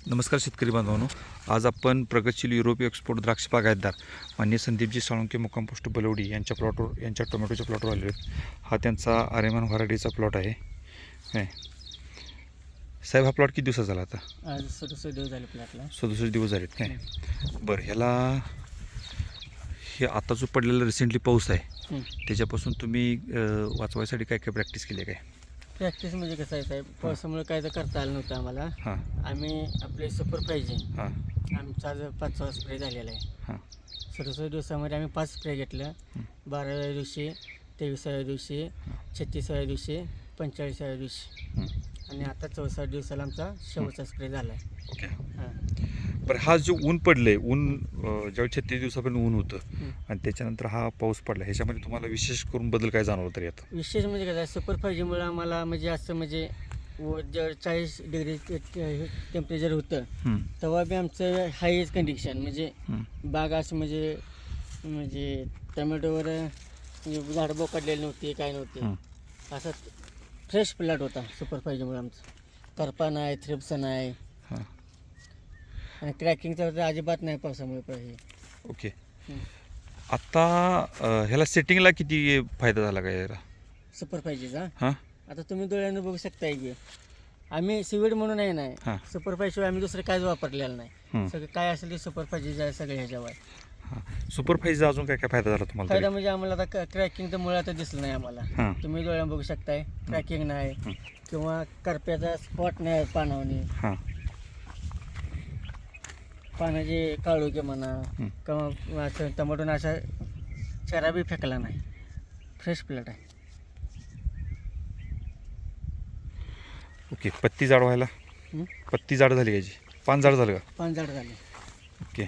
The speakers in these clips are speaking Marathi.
नमस्कार शेतकरी बांधवांनो. आज आपण प्रगतशील युरोपीय एक्सपोर्ट द्राक्ष बागायतदार मान्य संदीपजी साळुंके मुक्काम पोस्ट बलवडी यांच्या प्लॉटवर यांच्या टोमॅटोच्या प्लॉटवर आलेले आहेत. हा त्यांचा आरेमान व्हरायटीचा प्लॉट आहे. काय साहेब हा प्लॉट किती दिवसाचा झाला आता? आज सदस्य दिवस झाले प्लॅटला सदुसष्ट दिवस झालेत काय? बरं ह्याला हे आता जो पडलेला रिसेंटली पाऊस आहे त्याच्यापासून तुम्ही अं, वाचवायसाठी काय काय प्रॅक्टिस केली आहे काय? प्रॅक्टिस म्हणजे कसं आहे साहेब? पावसामुळे काय तर करता आलं नव्हतं आम्हाला. हां. आम्ही आपले सुपर पाहिजे. हां. आमचा जो पाचवा स्प्रे झालेला आहे. हां. सदुसष्ट दिवसामध्ये आम्ही पाच स्प्रे घेतलं. बाराव्या दिवशी तेविसाव्या दिवशी छत्तीसाव्या दिवशी पंचेचाळीसाव्या दिवशी. हं. आणि आता चौसष्ट दिवसाला आमचा शेवटचा स्प्रे झाला आहे ओके. बरं हा जो ऊन पडलंय ऊन ज्यावेळी छत्तीस दिवसापर्यंत ऊन होतं. आणि त्याच्यानंतर हा पाऊस पडला ह्याच्यामध्ये तुम्हाला विशेष करून बदल काय जाणवलं तरी आता? विशेष म्हणजे कसं आहे सुपर फायजीमुळे आम्हाला म्हणजे असं म्हणजे व जर चाळीस डिग्री टेम्परेचर होतं तेव्हा बी आमचं हायच कंडिशन म्हणजे बाग असं म्हणजे म्हणजे टमॅटोवर म्हणजे झाडं बोकडलेली नव्हती काय नव्हती. असा फ्रेश प्लॉट होता सुपर फायजीमुळे आमचं. करपा नाही थ्रिप्स नाही. हां. आणि क्रॅकिंगचा तर अजिबात नाही पावसामुळे पाहिजे ओके. आता अं, ह्याला सेटिंगला किती फायदा झाला काय याला? सुपर फायजीचा हां. आता तुम्ही डोळ्यानं बघू शकताय की आम्ही सिविड म्हणून आहे हां. नाही सुपर फायशिवाय आम्ही दुसरं काहीच वापरलेलं नाही. सगळं काय असेल ते सुपर फायजीचं आहे सगळे ह्याच्यावर. हां. सुपर फाईजचा अजून काय काय फायदा झाला तुम्हाला फायदा? म्हणजे आम्हाला आता क्रॅकिंग तर मुळे आता दिसलं नाही आम्हाला. हां. तुम्ही डोळ्यानं बघू शकताय क्रॅकिंग नाही. हं. किंवा करप्याचा स्पॉट नाही हां. पानाचे काळोखे म्हणा. किंवा असं टमाटोनं असा चरा बी फेकला नाही. फ्रेश प्लेट आहे. ओके पत्ती जाड व्हायला? हं? पत्ती जाड झाली याची. पान जाड झालं का? पान झाड झाले. ओके.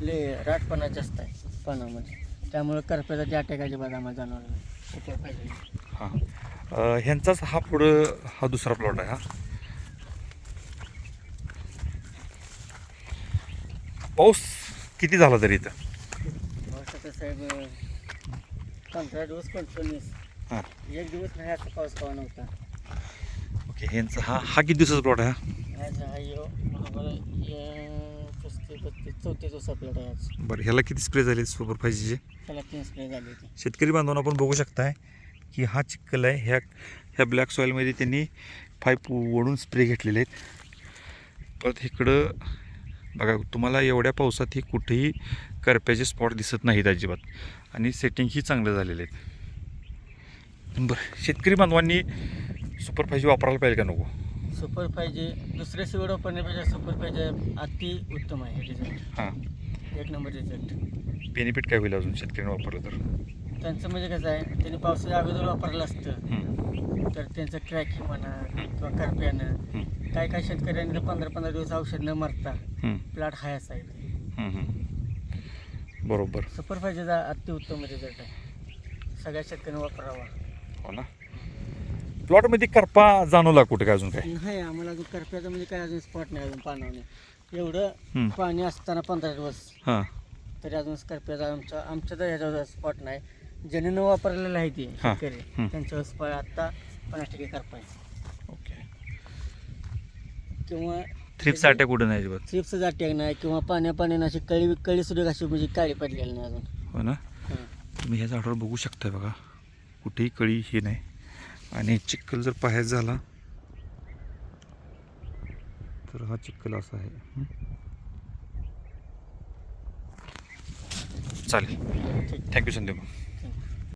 ले राटपणा जास्त आहे पानामध्ये. त्यामुळे करप्याचा जे अटॅक अजिबात आम्हाला जाणवलं नाही. पाहिजे. हां. अं, ह्यांचाच हा पुढं हा दुसरा प्लॉट आहे हा? पाऊस किती झाला तरी इथं? पंधरा दिवस हां. एक दिवस नाही पाऊस पावा नव्हता ओके ह्यांचा हा हा किती दिवसाचा प्लॉट आहे हा? आज हा यो बरोबर या पस्तीस बत्तीस चौतीस दिवस आपल्याकडे आहे आज. बरं ह्याला किती स्प्रे झाले सुपर फायजीचे त्याला तीन स्प्रे झाली होती. शेतकरी बांधवांना आपण बघू शकताय की हा चिखल आहे. ह्या ह्या ब्लॅक सॉईलमध्ये त्यांनी पाईप ओढून स्प्रे घेतलेले आहेत. परत इकडं बघा तुम्हाला एवढ्या पावसात ही कुठेही करप्याचे स्पॉट दिसत नाहीत अजिबात. आणि सेटिंगही चांगलं झालेले आहेत बरं शेतकरी बांधवांनी सुपर फायजी वापरायला पाहिजे का नको? सुपर पाहिजे दुसरे सिवड वापरण्यापेक्षा सुपर पाहिजे अति उत्तम आहे हे रिझल्ट हां. एक नंबर रिझल्ट बेनिफिट काय होईल अजून शेतकऱ्यांनी वापरलं तर? त्यांचं म्हणजे कसं आहे त्यांनी पावसाच्या अगोदर वापरलं असतं. तर त्यांचं क्रॅकिंग म्हणा किंवा करप्यानं काय काय शेतकऱ्यांनी पंधरा पंधरा दिवस औषध न मारता हं, प्लॉट हाय असायला हं, हं. बरोबर. सुपर फायजेचा अतिउत्तम रिझल्ट आहे. सगळ्या शेतकऱ्यांनी वापरावा. हो ना. प्लॉटमध्ये करपा जाणवला कुठे काय अजून काय? नाही आम्हाला अजून करप्याचं म्हणजे काय अजून स्पॉट नाही अजून पानावणे एवढं हं. पाणी असताना पंधरा दिवस हां. तरी अजून करप्याचा आमचा आमच्या तर ह्याच्यावर स्पॉट नाही. ज्याने न वापरलेलं आहे ते हां. शेतकरी. त्यांच्यावर स्पॉट आत्ता पन्नास टक्के करपा आहे. ओके किंवा थ्रिप्स अटॅक कुठे नाही अजिबात अटॅक नाही किंवा पाण्या पाण्यानं अशी कळी कळी सुद्धा अशी म्हणजे काळी पडलेली नाही अजून. हो ना? हं. तुम्ही ह्या झाडावर बघू शकताय बघा. कुठेही कळी हे नाही. आणि चिखल जर पाहायचा झाला तर हा चिखल असा आहे? चालेल. Thank you Sandeep.